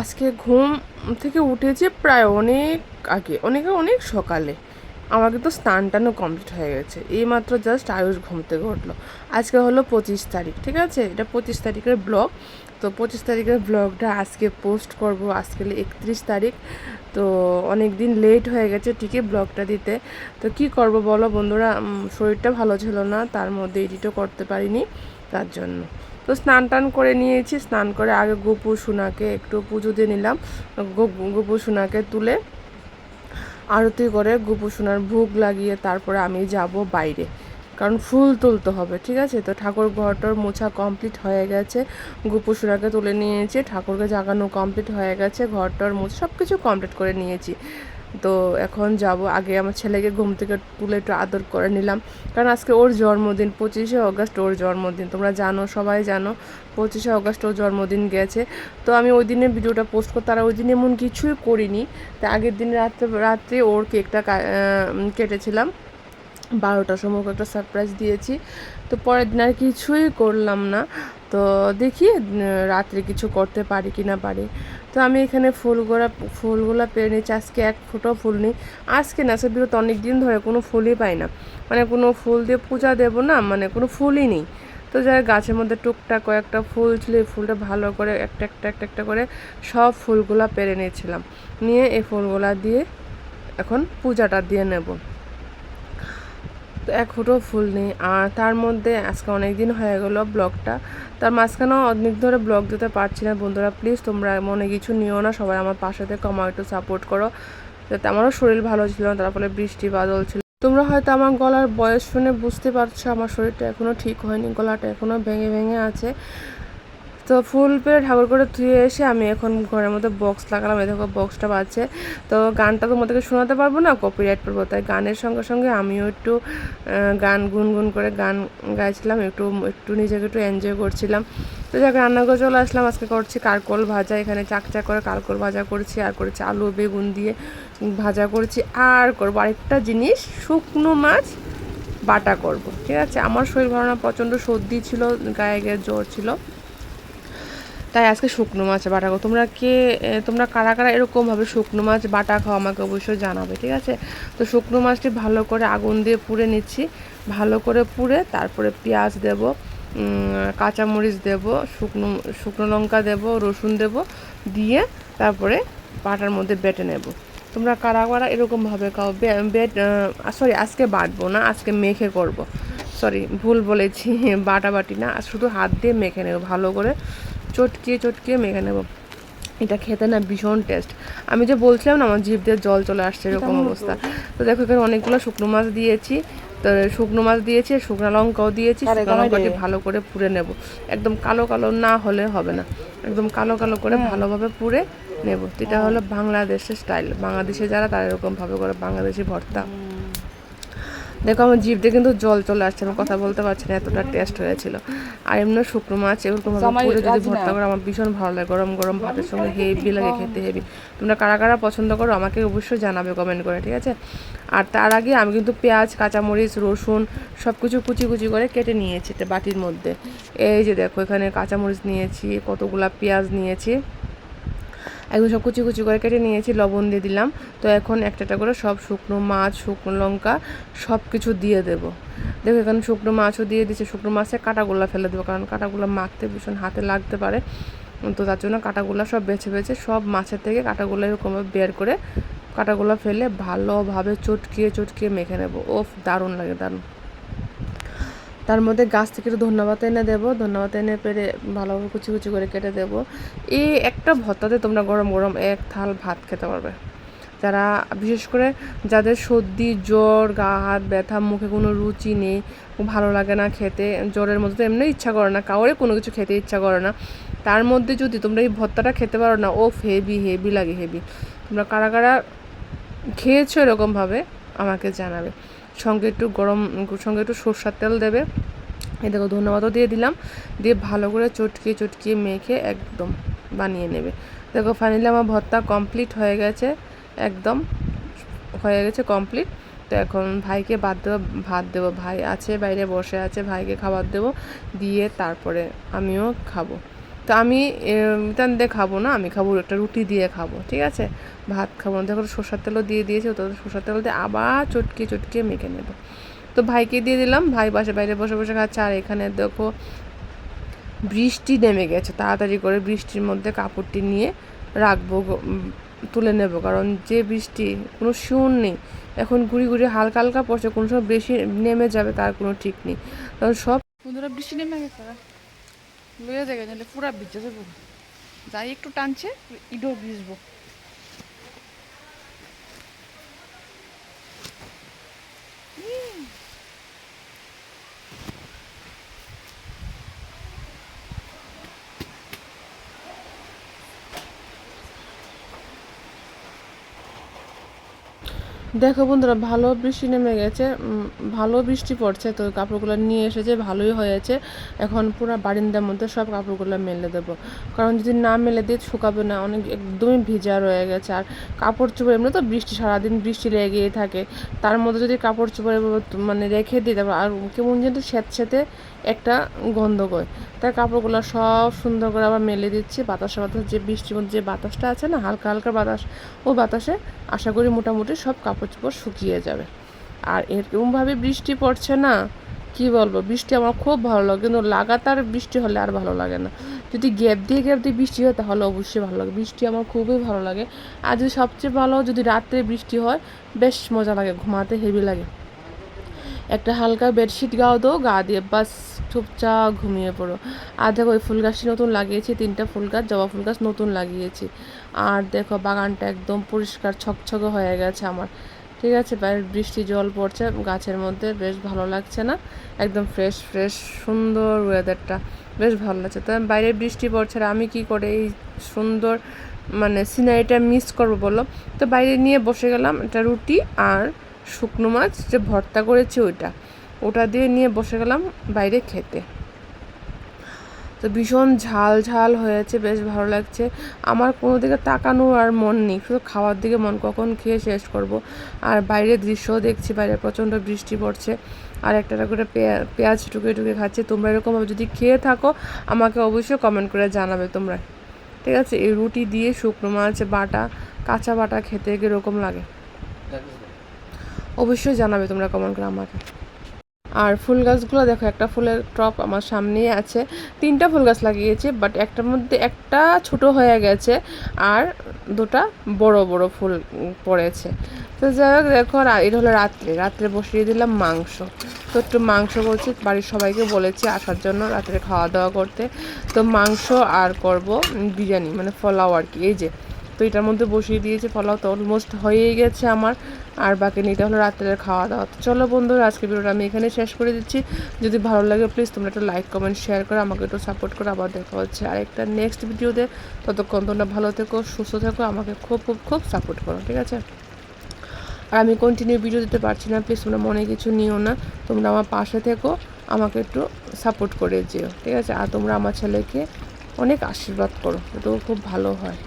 আজকে ঘুম থেকে উঠেছি প্রায় অনেক আগে, অনেক অনেক সকালে। আমার কিন্তু স্নান টানও কমপ্লিট হয়ে গেছে। এই মাত্র জাস্ট আয়ুষ ঘুম থেকে উঠল। আজকে হলো পঁচিশ তারিখ, ঠিক আছে? এটা পঁচিশ তারিখের ব্লগ তো পঁচিশ তারিখের ব্লগটা আজকে পোস্ট করব। আজকে একত্রিশ তারিখ। তো অনেক দিন লেট হয়ে গেছে ঠিকই ব্লগটা দিতে। তো কি করব বলো বন্ধুরা? শরীরটা ভালো ছিল না, তার মধ্যে এডিটও করতে পারিনি, তার জন্য। তো স্নান টান করে নিয়েছি, স্নান করে আগে গোপু সোনাকে একটু পুজো দিয়ে নিলাম। গোপু সোনাকে তুলে আরতি করে গোপু সোনার ভোগ লাগিয়ে তারপরে আমি যাব বাইরে। কারণ ফুল তুলতে হবে, ঠিক আছে? তো ঠাকুর ঘরটার মোছা কমপ্লিট হয়ে গেছে। গোপু সোনাকে তুলে নিয়েছি, ঠাকুরকে জাগানো কমপ্লিট হয়ে গেছে, ঘরটার মোছা সব কিছু কমপ্লিট করে নিয়েছি। তো এখন যাব। আগে আমার ছেলেকে ঘুম থেকে তুলে একটু আদর করে নিলাম। কারণ আজকে ওর জন্মদিন, পঁচিশে অগস্ট ওর জন্মদিন। তোমরা জানো, সবাই জানো, পঁচিশে অগস্ট ওর জন্মদিন গেছে। তো আমি ওই দিনে ভিডিওটা পোস্ট করতে, আর ওই দিন এমন কিছুই করিনি। তা আগের দিন রাত্রে রাত্রে ওর কেকটা কেটেছিলাম। বারোটার সময় একটা সারপ্রাইজ দিয়েছি। তো পরের দিন আর কিছুই করলাম না। তো দেখি রাত্রে কিছু করতে পারি কি না পারি। তো আমি এখানে ফুলগুলা, ফুলগুলো পেরে নিচ্ছি আজকে এক ফুটো ফুল নেই। আজকে না সে বিগত অনেক দিন ধরে কোনো ফুলই পাই না। মানে কোনো ফুল দিয়ে পূজা দেবো না মানে কোনো ফুলই নেই। তো যাই গাছের মধ্যে টুকটাক কয়েকটা ফুল ছিল, এই ফুলটা ভালো করে একটা একটা একটা একটা করে সব ফুলগুলা পেরে নিয়েছিলাম। নিয়ে এই ফুলগুলা দিয়ে এখন পূজাটা দিয়ে নেব। তো এক ফুটো ফুল নেই। আর তার মধ্যে আজকে অনেক দিন হয়ে গেল ব্লগটা। তার মাঝখানেও অনেক ধরে ব্লগ দিতে পারছি না। বন্ধুরা প্লিজ তোমরা মনে কিছু নিও না। সবাই আমার পাশে থেকে আমার একটু সাপোর্ট করো। যাতে আমারও শরীর ভালো ছিল না তার ফলে বৃষ্টি বাদল ছিল। তোমরা হয়তো আমার গলার বয়স শুনে বুঝতে পারছ, আমার শরীরটা এখনও ঠিক হয়নি। গলাটা এখনও ভেঙে ভেঙে আছে। তো ফুল পেরে ঠাকুর করে ধুয়ে এসে আমি এখন ঘরের মধ্যে বক্স লাগালাম। এই দেখো বক্সটা বাজছে। তো গানটা তো তোমাদেরকে শোনাতে পারব না? কপিরাইট পড়ব তাই গানের সঙ্গে সঙ্গে আমিও একটু গান গুনগুন করে গান গাইছিলাম। একটু একটু নিজেকে একটু এনজয় করছিলাম। তো যাক রান্নাঘরে চলে আসলাম। আজকে করছি কারকোল ভাজা। এখানে চাকচা করে কারকোল ভাজা করছি আর করেছি আলু, বেগুন দিয়ে ভাজা করছি। আর করব আরেকটা জিনিস, শুকনো মাছ বাটা করব। ঠিক আছে? আমার শরীর ভালো প্রচণ্ড সর্দি ছিল, গায়ে গায়ে জ্বর ছিল। তাই আজকে শুকনো মাছ বাটা করো তোমরা কে তোমরা কারা কারা এরকমভাবে শুকনো মাছ বাটা খাও আমাকে অবশ্যই জানাবে, ঠিক আছে? তো শুকনো মাছটি ভালো করে আগুন দিয়ে পুড়ে নিচ্ছি। ভালো করে পুড়ে তারপরে পেঁয়াজ দেব কাঁচামরিচ দেব, শুকনো শুকনো লঙ্কা দেব, রসুন দেব, দিয়ে তারপরে বাটার মধ্যে বেটে নেব। তোমরা কারা কারা এরকমভাবে খাও? বেট সরি আজকে বাটবো না, আজকে মেখে করব। সরি ভুল বলেছি বাটা বাটি না শুধু হাত দিয়ে মেখে নেব ভালো করে চটকিয়ে চটকিয়ে মেখে নেব। এটা খেতে না ভীষণ টেস্ট আমি যে বলছিলাম না আমার জিভ দিয়ে জল চলে আসছে এরকম অবস্থা। তো দেখো এখানে অনেকগুলো শুকনো মাছ দিয়েছি তো শুকনো মাছ দিয়েছি শুকনো লঙ্কাও দিয়েছি শুকনো লঙ্কাটি ভালো করে পুড়ে নেব। একদম কালো কালো না হলে হবে না। একদম কালো কালো করে ভালোভাবে পুড়ে নেব। এটা হলো বাংলাদেশের স্টাইল বাংলাদেশে যারা তারা এরকমভাবে করে বাংলাদেশি ভর্তা। দেখো আমার জিভ দিয়ে কিন্তু জল চলে আসছে আমি কথা বলতে পারছি না এতটা টেস্ট হয়েছিল। আর এমনি শুকনো মাছ এরকম ভাবে পুড়ে যদি ভর্তা করে আমার ভীষণ ভালো লাগে। গরম গরম ভাতের সঙ্গে হেভি লাগে খেতে হেভি তোমরা কারা কারা পছন্দ করো আমাকে অবশ্যই জানাবে কমেন্ট করে ঠিক আছে? আর তার আগে আমি কিন্তু পেঁয়াজ কাঁচামরিচ রসুন সব কিছু কুচি কুচি করে কেটে নিয়েছি বাটির মধ্যে। এই যে দেখো এখানে কাঁচামরিচ নিয়েছি কতগুলা পেঁয়াজ নিয়েছি। একদম সব কুচি কুচি করে কেটে নিয়েছি, লবণ দিয়ে দিলাম। তো এখন একটা একটা করে সব শুকনো মাছ, শুকনো লঙ্কা সব কিছু দিয়ে দেবো। দেখো এখানে শুকনো মাছও দিয়ে দিচ্ছে শুকনো মাছের কাঁটাগুলো ফেলে দেবো, কারণ কাঁটাগুলো মাখতে ভীষণ হাতে লাগতে পারে। তো তার জন্য কাঁটাগুলো সব বেছে বেছে সব মাছের থেকে কাঁটাগুলো এরকমভাবে বের করে কাঁটাগুলো ফেলে ভালোভাবে চটকিয়ে চটকিয়ে মেখে নেব। ওফ, দারুণ লাগে, দারুণ। তার মধ্যে গাছ থেকে একটু ধন্যবাদ এনে দেবো, ধন্যবাদ এনে পেরে ভালোভাবে কুচি কুচি করে কেটে দেবো। এই একটা ভত্তাতে তোমরা গরম গরম এক থাল ভাত খেতে পারবে। যারা, বিশেষ করে যাদের সর্দি, জ্বর, গা, হাত ব্যথা, মুখে কোনো রুচি নেই, ভালো লাগে না খেতে, জ্বরের মধ্যে তো এমনি ইচ্ছা করে না, কাউরে কোনো কিছু খেতে ইচ্ছা করে না। তার মধ্যে যদি তোমরা এই ভর্তাটা খেতে পারো না ও হেভি হেভি লাগে, হেভি। তোমরা কারা কারা খেয়েছো এরকমভাবে আমাকে জানাবে। সঙ্গে একটু গরম, সঙ্গে একটু সর্ষার তেল দেবে। এই দেখো, ধন্যবাদও দিয়ে দিলাম। দিয়ে ভালো করে চটকিয়ে চটকিয়ে মেখে একদম বানিয়ে নেবে। দেখো ফাইনালি আমার ভর্তা কমপ্লিট হয়ে গেছে, একদম হয়ে গেছে কমপ্লিট তো এখন ভাইকে বাদ দেবো, ভাত দেবো। ভাই আছে, বাইরে বসে আছে, ভাইকে খাবার দেবো। দিয়ে তারপরে আমিও খাব। তো আমি মিতান দিয়ে খাব না, আমি খাব একটা রুটি দিয়ে খাব, ঠিক আছে? ভাত খাব না। দেখো সর্ষার তেলও দিয়ে দিয়েছে, তো সর্ষার তেল দিয়ে আবার চটকে চটকে মেখে নেব। তো ভাইকে দিয়ে দিলাম, ভাই বাসে বাইরে বসে বসে খাচ্ছে, আর এখানে দেখো বৃষ্টি নেমে গেছে। তাড়াতাড়ি করে বৃষ্টির মধ্যে কাপড়টি নিয়ে রাখব তুলে নেব, কারণ যে বৃষ্টি, কোনো শিউর নেই। এখন ঘুরি ঘুরি হালকা হালকা পড়ছে, কোনো সময় বেশি নেমে যাবে, তার কোনো ঠিক নেই। কারণ সব বন্ধুরা, বৃষ্টি নেমে গেছে লইয়া দেখে নাহলে পুরা ভিজে যাব যাই একটু টানছে ইডো ভিজবো। দেখো বন্ধুরা, ভালো বৃষ্টি নেমে গেছে। ভালো বৃষ্টি পড়ছে, তো কাপড়গুলো নিয়ে এসেছে, ভালোই হয়েছে। এখন পুরো বারিন্দার মধ্যে সব কাপড়গুলো মেলে দেবো। কারণ যদি না মেলে দিয়ে শুকাবে না, অনেক একদমই ভিজা রয়ে গেছে। আর কাপড় চোপড়, এমনি তো বৃষ্টি, সারাদিন বৃষ্টি লেগেই থাকে। তার মধ্যে যদি কাপড় চোপড় মানে রেখে দিই, তারপর আর কেমন যেন স্যাঁতস্যাঁতে একটা গন্ধ করে তাই কাপড়গুলো সব সুন্দর করে আবার মেলে দিচ্ছি, বাতাসে বাতাস যে বৃষ্টির মধ্যে যে বাতাসটা আছে না, হালকা হালকা বাতাস, ও বাতাসে আশা করি মোটামুটি সব কাপড় চোপড় শুকিয়ে যাবে। আর এরকমভাবে বৃষ্টি পড়ছে না, কি বলব? বৃষ্টি আমার খুব ভালো লাগে, কিন্তু লাগাতার বৃষ্টি হলে আর ভালো লাগে না। যদি গ্যাপ দিয়ে গ্যাপ দিয়ে বৃষ্টি হয় তাহলে অবশ্যই ভালো লাগে। বৃষ্টি আমার খুবই ভালো লাগে। আর যদি সবচেয়ে ভালো যদি রাত্রে বৃষ্টি হয়, বেশ মজা লাগে, ঘুমাতে হেভি লাগে। একটা হালকা বেডশিট গাও দো গা দিয়ে বাস চুপচাপ ঘুমিয়ে পড়ো। আর দেখো ওই ফুল গাছটি নতুন লাগিয়েছি, তিনটা ফুল গাছ, জবা ফুল গাছ নতুন লাগিয়েছি। আর দেখো বাগানটা একদম পরিষ্কার ছকছকে হয়ে গেছে আমার। ঠিক আছে, বাইরে বৃষ্টি জল পড়ছে, গাছের মধ্যে বেশ ভালো লাগছে না? একদম ফ্রেশ ফ্রেশ সুন্দর ওয়েদারটা বেশ ভালো লাগছে। তো বাইরে বৃষ্টি পড়ছে আর আমি কি করে এই সুন্দর মানে সিনারিটা মিস করব বলো? তো বাইরে নিয়ে বসে গেলাম একটা রুটি আর শুকনো মাছ যে ভর্তা করেছি ওইটা। ওটা দিয়ে নিয়ে বসে গেলাম বাইরে খেতে। তো ভীষণ ঝাল ঝাল হয়েছে, বেশ ভালো লাগছে। আমার কোনো দিকে তাকানো আর মন নেই, শুধু খাওয়ার দিকে মন, কখন খেয়ে শেষ করব। আর বাইরের দৃশ্য দেখছি, বাইরে প্রচণ্ড বৃষ্টি পড়ছে। আর একটা করে পেঁয়া- পেঁয়াজ টুকে টুকে খাচ্ছে। তোমরা এরকমভাবে যদি খেয়ে থাকো, আমাকে অবশ্যই কমেন্ট করে জানাবে তোমরা। ঠিক আছে? এই রুটি দিয়ে শুকনো মাছ, বাটা, কাঁচা বাটা খেতে কীরকম লাগে? অবশ্যই জানাবে তোমরা কমেন্ট করে আমাকে। আর ফুল গাছগুলো দেখো, একটা ফুলের টপ আমার সামনেই আছে। তিনটা ফুল গাছ লাগিয়েছি বাট একটার মধ্যে একটা ছোট হয়ে গেছে আর দুটা বড় বড় ফুল পড়েছে। তো যাই হোক, দেখো এটা হলো রাত্রে। রাত্রে বসিয়ে দিলাম মাংস। তো একটু মাংস করছি বাড়ির সবাইকে বলেছি আসার জন্য রাত্রে খাওয়া দাওয়া করতে। তো মাংস আর করব বিরিয়ানি মানে পোলাও আর কি, এই যে। তো এটার মধ্যে বসিয়ে দিয়েছি, পোলাও তো অলমোস্ট হয়েই গেছে আমার। আর বাকি নিতে হলো রাত্রের খাওয়া দাওয়া। তো চলো বন্ধুরা, আজকে ভিডিওটা আমি এখানে শেষ করে দিচ্ছি। যদি ভালো লাগে প্লিজ তোমরা একটা লাইক কমেন্ট শেয়ার করো আমাকে একটু সাপোর্ট করো আবার দেখা হচ্ছে আর একটা নেক্সট ভিডিওতে। ততক্ষণ তোমরা ভালো থেকো, সুস্থ থেকো, আমাকে খুব খুব খুব সাপোর্ট করো, ঠিক আছে? আর আমি কন্টিনিউ ভিডিও দিতে পারছি না প্লিজ তোমরা মনে কিছু নিও না। তোমরা আমার পাশে থেকো, আমাকে একটু সাপোর্ট করে যেও, ঠিক আছে? আর তোমরা আমার ছেলেকে অনেক আশীর্বাদ করো তো খুব ভালো হয়।